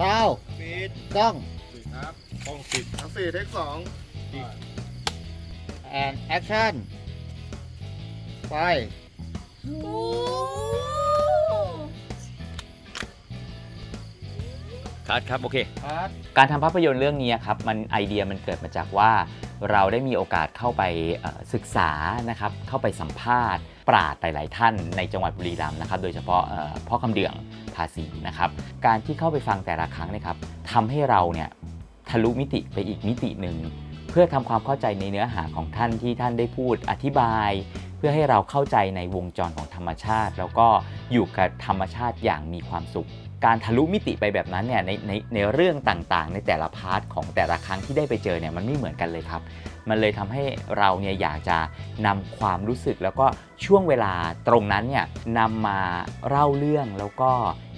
ซาวปิดกล้องปิดครับต้องปิดทั้งสี่เทคสอง and action ไปครับครับ โอเค ครับ การทำภาพยนตร์เรื่องนี้ครับ มันไอเดียมันเกิดมาจากว่า เราได้มีโอกาสเข้าไปศึกษานะครับเข้าไปสัมภาษณ์ ปราดหลาย ๆ ท่านในจังหวัดบุรีรัมย์นะครับ โดยเฉพาะพ่อคำเดืองภาษีนะครับ การที่เข้าไปฟังแต่ละครั้งเนะครับทำให้เราเนี่ยทะลุมิติไปอีกมิติหนึ่งเพื่อทำความเข้าใจในเนื้อหาของท่านที่ท่านได้พูดอธิบาย เพื่อให้เราเข้าใจในวงจรของธรรมชาติ แล้วก็อยู่กับธรรมชาติอย่างมีความสุข การทะลุมิติไปแบบนั้นเนี่ยในในในเรื่องต่างๆ ในแต่ละพาร์ทของแต่ละครั้งที่ได้ไปเจอเนี่ยมันไม่เหมือนกันเลยครับ มันเลยทำให้เราเนี่ยอยากจะนำความรู้สึกแล้วก็ช่วงเวลาตรงนั้นเนี่ยนำมาเล่าเรื่องแล้วก็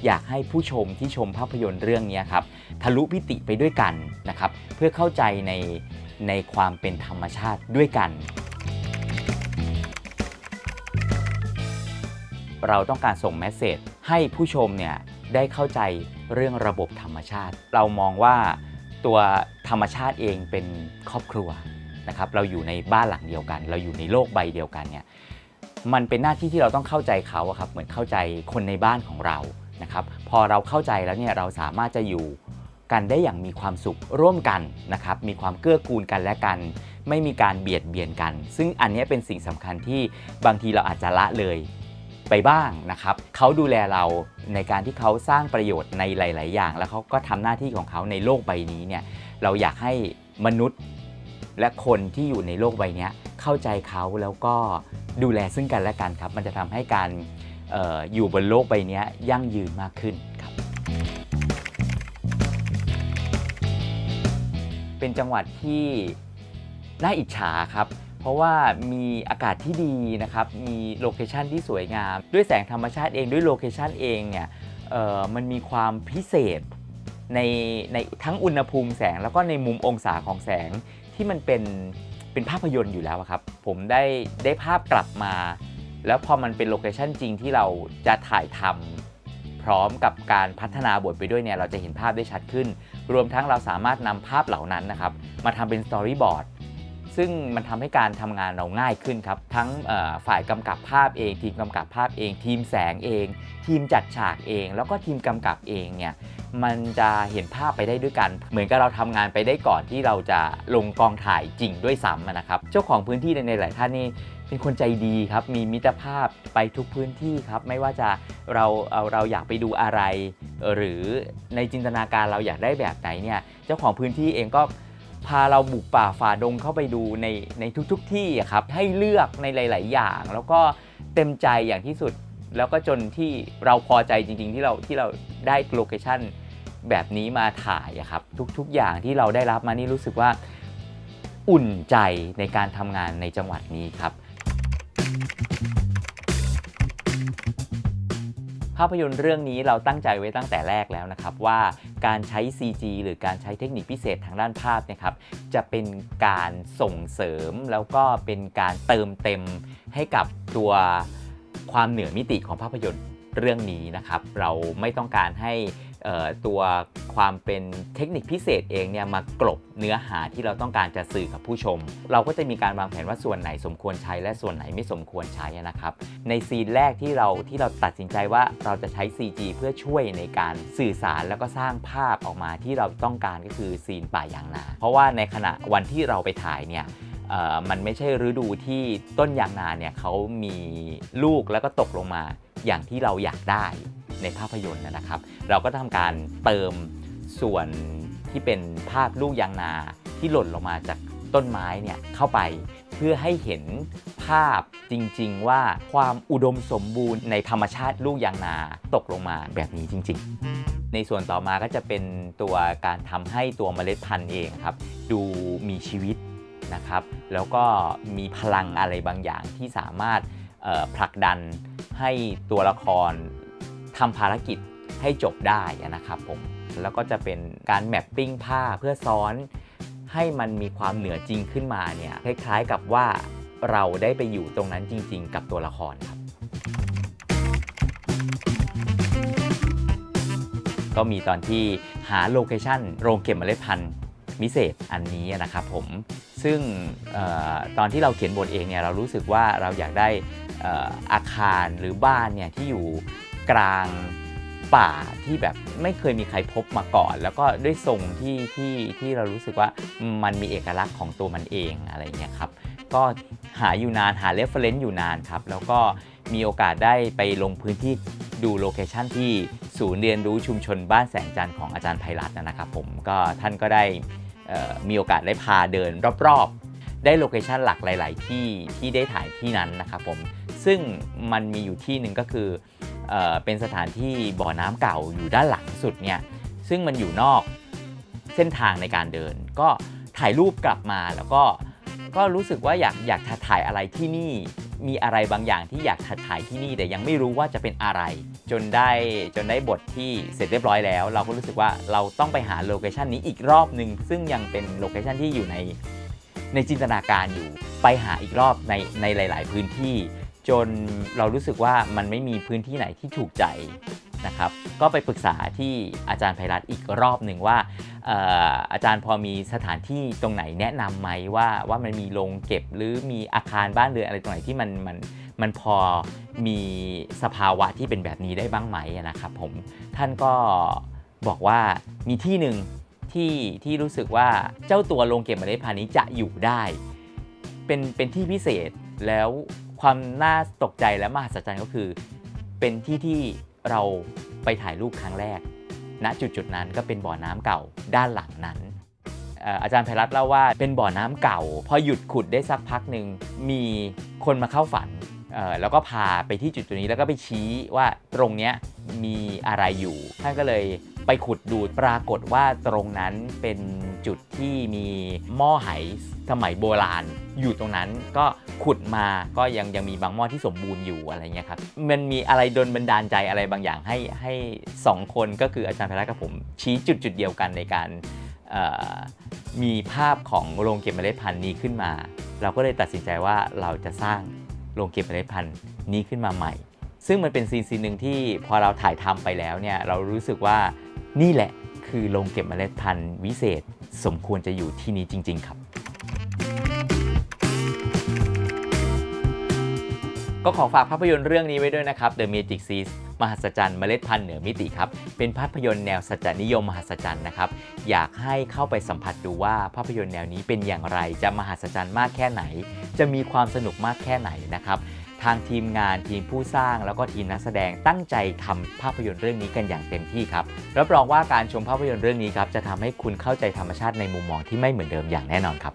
อยากให้ผู้ชมที่ชมภาพยนตร์เรื่องนี้ครับทะลุมิติไปด้วยกันนะครับ เพื่อเข้าใจในในความเป็นธรรมชาติด้วยกัน เราต้องการส่งแมสเซจให้ผู้ชมเนี่ยได้เข้าใจเรื่องระบบธรรมชาติ เรามองว่าตัวธรรมชาติเองเป็นครอบครัวนะครับเราอยู่ในบ้านหลังเดียวกัน เราอยู่ในโลกใบเดียวกันเนี่ยมันเป็นหน้าที่ที่เราต้องเข้าใจเขาครับเหมือนเข้าใจคนในบ้านของเรานะครับพอเราเข้าใจแล้วเนี่ยเราสามารถจะอยู่กันได้อย่างมีความสุขร่วมกันนะครับมีความเกื้อกูลกันและกัน ไม่มีการเบียดเบียนกัน ซึ่งอันนี้เป็นสิ่งสำคัญที่บางทีเราอาจจะละเลย ไปบ้างนะครับเขาดูแลเราในการที่เขาสร้างประโยชน์ในหลาย ๆ อย่าง แล้วเขาก็ทำหน้าที่ของเขาในโลกใบนี้เนี่ยเราอยากให้มนุษย์และคนที่อยู่ในโลกใบนี้เข้าใจเขาแล้วก็ดูแลซึ่งกันและกันครับ มันจะทำให้การอออยู่บนโลกใบนี้ยยั่งยืนมากขึ้นครับ เป็นจังหวัดที่น่าอิจฉาครับ เพราะว่ามีอากาศที่ดีนะครับ มีโลเคชันที่สวยงาม ด้วยแสงธรรมชาติเองด้วยโลเคชันเองเนี่ยมันมีความพิเศษในในทั้งอุณหภูมิแสงแล้วก็ในมุมองศาของแสงที่มันเป็นเป็นภาพยนตร์อยู่แล้วครับ ผมได้ได้ภาพกลับมา แล้วพอมันเป็นโลเคชันจริงที่เราจะถ่ายทำพร้อมกับการพัฒนาบทไปด้วยเนี่ยเราจะเห็นภาพได้ชัดขึ้น รวมทั้งเราสามารถนำภาพเหล่านั้นนะครับ มาทำเป็นสตอรี่บอร์ด ซึ่งมันทำให้การทำงานเราง่ายขึ้นครับ ทั้งฝ่ายกำกับภาพเอง ทีมกำกับภาพเอง ทีมแสงเอง ทีมจัดฉากเอง แล้วก็ทีมกำกับเองเนี่ยมันจะเห็นภาพไปได้ด้วยกัน เหมือนกับเราทำงานไปได้ก่อนที่เราจะลงกองถ่ายจริงด้วยซ้ำนะครับ เจ้าของพื้นที่ในหลายท่านนี่เป็นคนใจดีครับ มีมิตรภาพไปทุกพื้นที่ครับ ไม่ว่าจะเราเอาเราอยากไปดูอะไร หรือในจินตนาการเราอยากได้แบบไหนเนี่ย เจ้าของพื้นที่เองก็ พาเราบุกป่าฝ่าดงเข้าไปดูในในทุกๆทที่อะครับให้เลือกในหลาย ๆ อย่าง แล้วก็เต็มใจอย่างที่สุด แล้วก็จนที่เราพอใจจริง ๆ ที่เราที่เราได้โลเคชั่นแบบนี้มาถ่ายอะครับทุกๆ อย่างที่เราได้รับมานี่รู้สึกว่าอุ่นใจในการทำงานในจังหวัดนี้ครับ ภาพยนตร์เรื่องนี้เราตั้งใจไว้ตั้งแต่แรกแล้วนะครับว่า การใช้ CG หรือการใช้เทคนิคพิเศษทางด้านภาพนะครับจะเป็นการส่งเสริมแล้วก็เป็นการเติมเต็มให้กับตัวความเหนือมิติของภาพยนตร์เรื่องนี้นะครับ เราไม่ต้องการให้ ตัวความเป็นเทคนิคพิเศษเองเนี่ยมากลบเนื้อหาที่เราต้องการจะสื่อกับผู้ชม เราก็จะมีการวางแผนว่าส่วนไหนสมควรใช้และส่วนไหนไม่สมควรใช้นะครับในซีนแรกที่เราที่เราตัดสินใจว่าเราจะใช้ CG เพื่อช่วยในการสื่อสารแล้วก็สร้างภาพออกมาที่เราต้องการก็คือซีนป่ายางนา เพราะว่าในขณะวันที่เราไปถ่ายเนี่ยมันไม่ใช่ฤดูที่ต้นยางนาเนี่ยเขามีลูกแล้วก็ตกลงมาอย่างที่เราอยากได้ ในภาพยนตร์นะครับ เราก็ทำการเติมส่วนที่เป็นภาพลูกยางนาที่หล่นลงมาจากต้นไม้เนี่ยเข้าไปเพื่อให้เห็นภาพจริงๆ ว่าความอุดมสมบูรณ์ในธรรมชาติลูกยางนาตกลงมาแบบนี้จริง ๆ ในส่วนต่อมาก็จะเป็นตัวการทำให้ตัวเมล็ดพันธุ์เองครับ ดูมีชีวิตนะครับ แล้วก็มีพลังอะไรบางอย่างที่สามารถผลักดันให้ตัวละคร ทำภารกิจให้จบได้นะครับผมแล้วก็จะเป็นการแมปปิ้งผ้าเพื่อซ้อนให้มันมีความเหนือจริงขึ้นมาเนี่ยคล้ายๆกับว่าเราได้ไปอยู่ตรงนั้นจริง ๆ กับตัวละครครับ ก็มีตอนที่หาโลเคชันโรงเก็บเมล็ดพันธุ์มิเศษอันนี้นะครับผมซึ่งออตอนที่เราเขียนบทเองเนี่ยเรารู้สึกว่าเราอยากได้อออาคารหรือบ้านเนี่ยที่อยู่ กลางป่าที่แบบไม่เคยมีใครพบมาก่อน แล้วก็ด้วยทรงที่ที่ที่เรารู้สึกว่ามันมีเอกลักษณ์ของตัวมันเองอะไรเงี้ยครับก็หาอยู่นานหาเรฟเฟรนซ์อยู่นานครับแล้วก็มีโอกาสได้ไปลงพื้นที่ดูโลเคชันที่ศูนย์เรียนรู้ชุมชนบ้านแสงจันทร์ของอาจารย์ไพรัตน์นะครับผมก็ท่านก็ได้มีโอกาสได้พาเดินรอบๆ ได้โลเคชันหลักหลาย ๆ ที่ที่ได้ถ่ายที่นั้นนะครับผมซึ่งมันมีอยู่ที่หนึ่งก็คือ เเป็นสถานที่บ่อน้ำเก่าอยู่ด้านหลังสุดเนี่ยซึ่งมันอยู่นอกเส้นทางในการเดิน ก็ถ่ายรูปกลับมาแล้วก็ก็รู้สึกว่าอยากอยากถ่ายอะไรที่นี่มีอะไรบางอย่างที่อยากถ่ายที่นี่แต่ยังไม่รู้ว่าจะเป็นอะไร จนได้จนได้บทที่เสร็จเรียบร้อยแล้ว เราก็รู้สึกว่าเราต้องไปหาโลเคชันนี้อีกรอบหนึ่งซึ่งยังเป็นโลเคชันที่อยู่ในในจินตนาการอยู่ ไปหาอีกรอบในในหลาย ๆ พื้นที่ จนเรารู้สึกว่ามันไม่มีพื้นที่ไหนที่ถูกใจนะครับ ก็ไปปรึกษาที่อาจารย์ไพรัตอีกรอบหนึ่งว่าอออาจารย์พอมีสถานที่ตรงไหนแนะนำไหมว่าว่ามันมีโรงเก็บหรือมีอาคารบ้านเรือนอะไรตรงไหนที่มันมันมันพอมีสภาวะที่เป็นแบบนี้ได้บ้างไหมนะครับผมท่านก็บอกว่ามีที่หนึ่งที่ที่รู้สึกว่าเจ้าตัวโรงเก็บเมล็ดพันธุ์นี้จะอยู่ได้ เป็นเป็นที่พิเศษแล้ว ความน่าตกใจและมหัศจรรย์ก็คือ เป็นที่ที่เราไปถ่ายรูปครั้งแรก ณจุดจุดนั้นก็เป็นบ่อน้ำเก่าด้านหลังนั้น อาจารย์ไพรัตเล่าว่าเป็นบ่อน้ำเก่า พอหยุดขุดได้สักพักหนึ่งมีคนมาเข้าฝันแล้วก็พาไปที่จุดจุดนี้แล้วก็ไปชี้ว่าตรงเนี้ยมีอะไรอยู่ ท่านก็เลยไปขุดดูปรากฏว่าตรงนั้นเป็นจุดที่มีหม้อไหสมัยโบราณ อยู่ตรงนั้นก็ ขุดมาก็ยังยังมีบางหม้อที่สมบูรณ์อยู่อะไรเงี้ยครับมันมีอะไรดนบันดาลใจอะไรบางอย่างให้ให้สองคนก็คืออาจารย์พรัตน์กับผมชี้จุดจุดเดียวกันในการมีภาพของโรงเก็บเมล็ดพันธุ์นี้ขึ้นมา เราก็เลยตัดสินใจว่าเราจะสร้างโรงเก็บเมล็ดพันธุ์นี้ขึ้นมาใหม่ ซึ่งมันเป็นซีนซีนหนึ่งที่พอเราถ่ายทำไปแล้วเนี่ยเรารู้สึกว่านี่แหละคือโรงเก็บเมล็ดพันธุ์วิเศษ สมควรจะอยู่ที่นี้จริง ๆ ครับ ก็ขอฝากภาพยนตร์เรื่องนี้ไว้ด้วยนะครับ The Magic Seeds มหัศจรรย์เมล็ดพันธุ์เหนือมิติครับ เป็นภาพยนตร์แนวสัจจนิยมมหัศจรรย์นะครับ อยากให้เข้าไปสัมผัสดูว่าภาพยนตร์แนวนี้เป็นอย่างไร จะมหัศจรรย์มากแค่ไหน จะมีความสนุกมากแค่ไหนนะครับ ทางทีมงานทีมผู้สร้างแล้วก็ทีมนักแสดงตั้งใจทำภาพยนตร์เรื่องนี้กันอย่างเต็มที่ครับ รับรองว่าการชมภาพยนตร์เรื่องนี้ครับจะทำให้คุณเข้าใจธรรมชาติในมุมมองที่ไม่เหมือนเดิมอย่างแน่นอนครับ